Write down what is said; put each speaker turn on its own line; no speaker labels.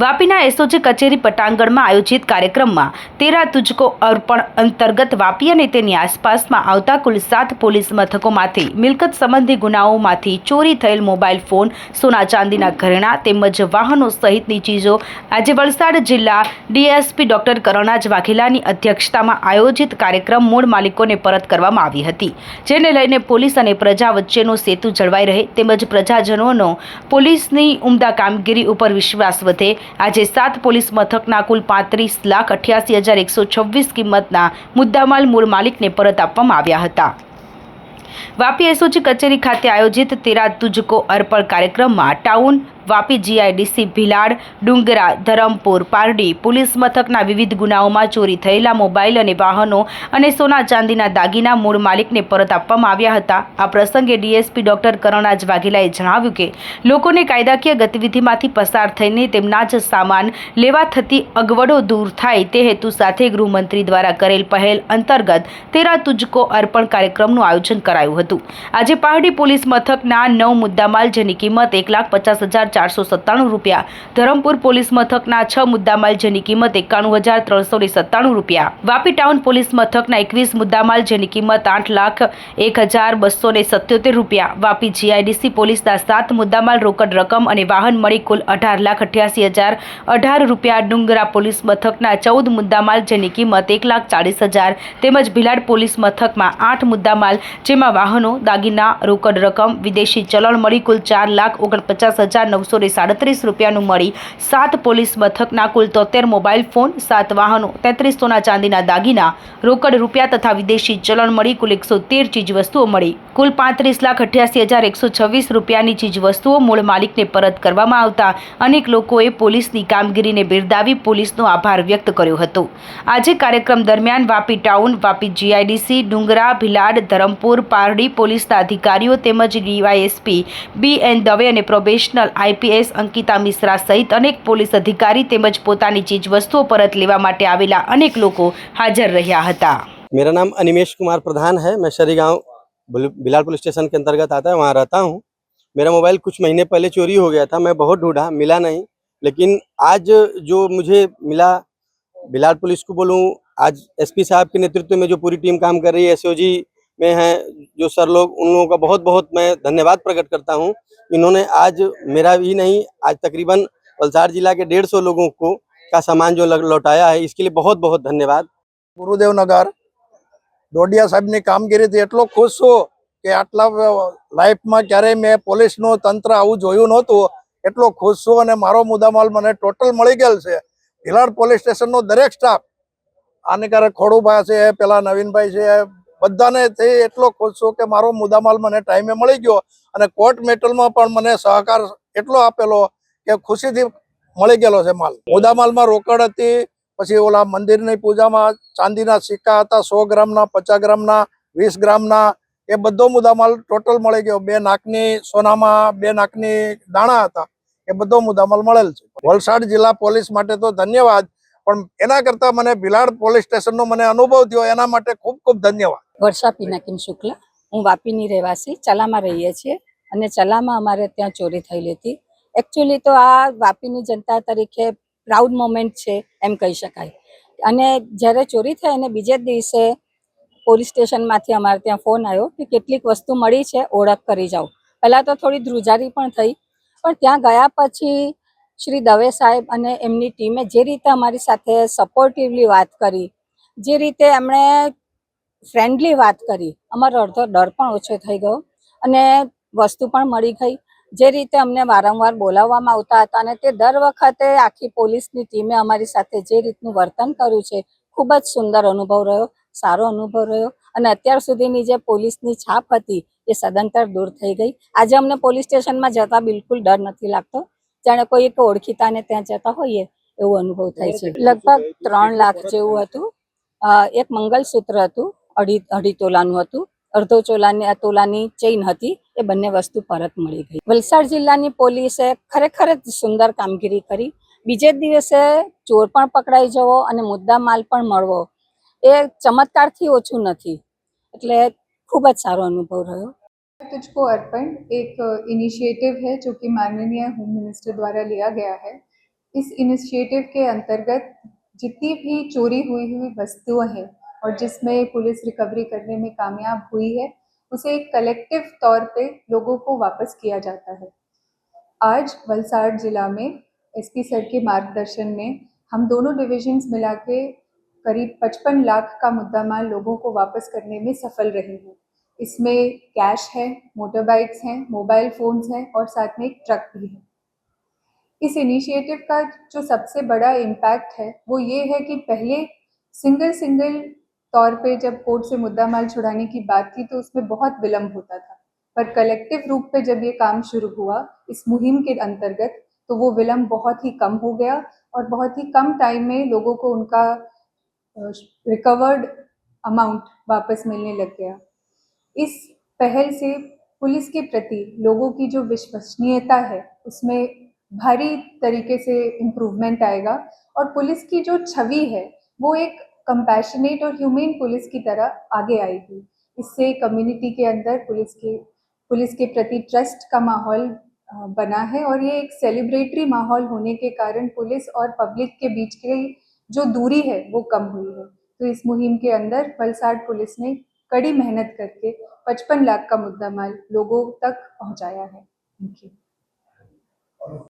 વાપીના SOG કચેરી પટાંગણમાં આયોજિત કાર્યક્રમમાં તેરા તુજકો અર્પણ અંતર્ગત વાપી અને તેની આસપાસમાં આવતા કુલ સાત પોલીસ મથકોમાંથી મિલકત સંબંધી ગુનાઓમાંથી ચોરી થયેલ મોબાઈલ ફોન, સોના ચાંદીના ઘરેણા તેમજ વાહનો સહિતની ચીજો આજે વલસાડ જિલ્લા ડીએસપી ડોક્ટર કરણાજ વાઘેલાની અધ્યક્ષતામાં આયોજિત કાર્યક્રમ મૂળ માલિકોને પરત કરવામાં આવી હતી, જેને લઈને પોલીસ અને પ્રજા વચ્ચેનો સેતુ જળવાઈ રહે તેમજ પ્રજાજનોનો પોલીસની ઉમદા કામગીરી ઉપર વિશ્વાસ વધે આજે સાત પોલીસ મથકના કુલ પાંત્રીસ લાખ અઠ્યાસી હજાર એકસો છવ્વીસ કિંમતના મુદ્દામાલ મૂળ માલિકને પરત આપવામાં આવ્યા હતા. વાપી એસઓજી કચેરી ખાતે આયોજિત તેરા તુજકો અર્પણ કાર્યક્રમમાં ટાઉન વાપી જીઆઈડીસી ભિલાડ, ડુંગરા, ધરમપુર, પારડી પોલીસ મથકના વિવિધ ગુનાઓમાં ચોરી થયેલા મોબાઈલ અને વાહનો અને સોના ચાંદીના દાગીના મૂળ માલિકને પરત આપવામાં આવ્યા હતા. આ પ્રસંગે ડીએસપી ડોક્ટર કરણાજ વાઘેલાએ જણાવ્યું કે, લોકોને કાયદાકીય ગતિવિધિમાંથી પસાર થઈને તેમના જ સામાન લેવા થતી અગવડો દૂર થાય તે હેતુ સાથે ગૃહમંત્રી દ્વારા કરેલ પહેલ અંતર્ગત તેરા તુજકો અર્પણ કાર્યક્રમનું આયોજન કરાયું હતું. આજે પહાડી પોલીસ મથકના નવ મુદ્દામાલ, જેની કિંમત એક લાખ પચાસ હજાર ચારસો સત્તાણું રૂપિયા. ધરમપુર પોલીસ મથકના છ મુદ્દામાલ જેની કિંમત એકાણું હજાર ત્રણસો ને સત્તાણું રૂપિયા. વાપી ટાઉન પોલીસ મથકના એકવીસ મુદ્દામાલ જેની કિંમત આઠ લાખ એક હજાર બસો ને સત્યોતેર રૂપિયા. વાપી જીઆઈડીસી પોલીસના સાત મુદ્દામાલ રોકડ રકમ અને વાહન મળી કુલ અઢાર લાખ અઠ્યાસી હજાર અઢાર રૂપિયા. ડુંગરા પોલીસ મથકના ચૌદ મુદ્દામાલ જેની કિંમત એક લાખ ચાળીસ હજાર. તેમજ ભિલાડ પોલીસ મથકમાં આઠ મુદ્દામાલ જેમાં વાહનો, દાગીના, રોકડ રકમ, વિદેશી ચલણ મળી કુલ ચાર લાખ ઓગણપચાસ હજાર નવસો ને સાડત્રીસ રૂપિયાનું મળી. સાત પોલીસ મથકના કુલ તોતેર મોબાઈલ ફોન, સાત વાહનો, તેત્રીસ સોના ચાંદીના દાગીના, રોકડ રૂપિયા તથા વિદેશી ચલણ મળી. કુલ એકસો તેર ચીજ વસ્તુઓ મળી. કુલ પાંત્રીસ લાખ અઠ્યાસી હજાર એકસો છવ્વીસ રૂપિયાની ચીજવસ્તુઓ મૂળ માલિકને પરત કરવામાં આવતા અનેક લોકોએ પોલીસની કામગીરીને બિરદાવી પોલીસનો આભાર વ્યક્ત કર્યો હતો. આજે કાર્યક્રમ દરમિયાન વાપી ટાઉન, વાપી જીઆઈડીસી ડુંગરા, ભિલાડ, ધરમપુર, પારડી પોલીસના અધિકારીઓ તેમજ ડીવાયએસપી બી એન દવે અને પ્રોબેશનલ આઈપીએસ અંકિતા મિશ્રા સહિત અનેક પોલીસ અધિકારી તેમજ પોતાની ચીજવસ્તુઓ પરત લેવા માટે આવેલા અનેક લોકો હાજર રહ્યા હતા.
મેરા નામ અનિમેશ કુમાર પ્રધાન હૈ. મેં શરીગાંવ बिलालपुर स्टेशन के अंतर्गत आता है, वहाँ रहता हूँ। मेरा मोबाइल कुछ महीने पहले चोरी हो गया था, मैं बहुत ढूंढा, मिला नहीं। लेकिन आज जो मुझे मिला, बिलाल पुलिस को बोलूँ, आज एसपी साहब के नेतृत्व में जो पूरी टीम काम कर रही है एस में है, जो सर लोग, उन लोगों का बहुत बहुत मैं धन्यवाद प्रकट करता हूँ। इन्होंने आज मेरा भी नहीं, आज तकरीबन वलसाड़ जिला के डेढ़ सौ लोगों को का सामान जो लौटाया है, इसके लिए बहुत बहुत धन्यवाद।
गुरुदेव नगर ડોડિયા સાહેબની કામગીરીથી એટલો ખુશ છું કે આટલા લાઈફમાં ક્યારેય મેં પોલીસનું તંત્ર આવું જોયું નહોતું. એટલો ખુશ છું અને મારો મુદ્દામાલ મને ટોટલ મળી ગયેલ છે. ભિલાડ પોલીસ સ્ટેશનનો દરેક સ્ટાફ આનીકારે ખોડુભાઈ છે, પેલા નવીનભાઈ છે, બધાને તે એટલો ખુશ છું કે મારો મુદ્દામાલ મને ટાઈમે મળી ગયો અને કોર્ટ મેટલમાં પણ મને સહકાર એટલો આપેલો કે ખુશીથી મળી ગયેલો છે માલ. મુદ્દામાલમાં રોકડ હતી પછી ઓલા મંદિરની પૂજામાં ચાંદીના સિક્કા હતા, સો ગ્રામના, પચાસ ગ્રામના, વીસ ગ્રામના, એ બધો મુદ્દામાલ ટોટલ મળી ગયો. બે નાકની સોનામાં બે નાકની દાણા હતા. એ બધો મુદ્દામાલ મળેલ છે. વલસાડ જિલ્લા પોલીસ માટે તો ધન્યવાદ, પણ એના કરતા મને ભિલાડ પોલીસ સ્ટેશનનો મને અનુભવ થયો, એના માટે ખૂબ ખૂબ ધન્યવાદ.
વર્ષા પિનાકિન શુક્લા, હું વાપીની રહેવાસી, ચલામાં રહીએ છીએ અને ચલામાં અમારે ત્યાં ચોરી થયેલી હતી. એકચ્યુઅલી તો આ વાપીની જનતા તરીકે પ્રાઉડ મોમેન્ટ છે એમ કહી શકાય. અને જ્યારે ચોરી થઈ અને બીજે દિવસે પોલીસ સ્ટેશનમાંથી અમારે ત્યાં ફોન આવ્યો કે કેટલીક વસ્તુ મળી છે, ઓળખ કરી જાઓ. પહેલાં તો થોડી ધ્રુજારી પણ થઈ, પણ ત્યાં ગયા પછી શ્રી દવે સાહેબ અને એમની ટીમે જે રીતે અમારી સાથે સપોર્ટિવલી વાત કરી, જે રીતે એમણે ફ્રેન્ડલી વાત કરી, અમારો અડધો ડર પણ ઓછો થઈ ગયો અને વસ્તુ પણ મળી ગઈ. જે રીતે અમને વારંવાર બોલાવવામાં આવતા હતા અને તે દર વખતે આખી પોલીસની ટીમે અમારી સાથે જે રીતનું વર્તન કર્યું છે, ખૂબ જ સુંદર અનુભવ રહ્યો, સારો અનુભવ રહ્યો અને અત્યાર સુધીની જે પોલીસની છાપ હતી એ સદંતર દૂર થઈ ગઈ. આજે અમને પોલીસ સ્ટેશનમાં જતા બિલકુલ ડર નથી લાગતો. જાણે કોઈ એક ઓળખીતાને ત્યાં જતા હોઈએ એવો અનુભવ થાય છે. લગભગ ત્રણ લાખ જેવું હતું. એક મંગલસૂત્ર હતું, અઢી અઢી તોલાનું હતું. અડધો ચોલાની તોલાની ચેઇન હતી એ બંને વસ્તુ પરત મળી ગઈ વલસાડ જિલ્લાની પોલીસે ખરેખર જ સુંદર કામગીરી કરી બીજે જ દિવસે ચોર પણ પકડાઈ જવો અને મુદ્દા માલ પણ મળવો એ ચમત્કારથી ઓછું નથી એટલે ખૂબ જ સારો અનુભવ રહ્યો
तुझको अर्पण एक इनिशिएटिव है जो कि माननीय होम मिनिस्टर द्वारा लिया गया है इस इनिशिएटिव के अंतर्गत जितनी भी चोरी हुई हुई वस्तुएं हैं और जिसमें पुलिस रिकवरी करने में कामयाब हुई है, उसे एक कलेक्टिव तौर पे लोगों को वापस किया जाता है। आज वलसाड़ जिला में एसपी सर के मार्गदर्शन में हम दोनों डिविजन्स मिला के करीब 55 लाख का मुद्दा माल लोगों को वापस करने में सफल रहे हैं। इसमें कैश है मोटर बाइक्स हैं मोबाइल फ़ोन्स हैं और साथ में एक ट्रक भी है। इस इनिशिएटिव का जो सबसे बड़ा इम्पैक्ट है, वो ये है कि पहले सिंगल सिंगल तौर पे जब कोर्ट से मुद्दा माल छुड़ाने की बात थी तो उसमें बहुत विलम्ब होता था। पर कलेक्टिव रूप पे जब ये काम शुरू हुआ, इस मुहिम के अंतर्गत तो वो विलम्ब बहुत ही कम हो गया और बहुत ही कम टाइम में लोगों को उनका रिकवर्ड अमाउंट वापस मिलने लग गया। इस पहल से पुलिस के प्रति लोगों की जो विश्वसनीयता है, उसमें भारी तरीके से इम्प्रूवमेंट आएगा और पुलिस की जो छवि है, वो एक कंपैशनेट और ह्यूमेन पुलिस की तरह आगे आएगी। इससे कम्युनिटी के अंदर पुलिस के पुलिस के प्रति ट्रस्ट का माहौल बना है और ये एक सेलिब्रेटरी माहौल होने के कारण पुलिस और पब्लिक के बीच की जो दूरी है, वो कम हुई है। तो इस मुहिम के अंदर वलसाड़ पुलिस ने कड़ी मेहनत करके 55 लाख का मुद्दा माल लोगों तक पहुँचाया है। Thank you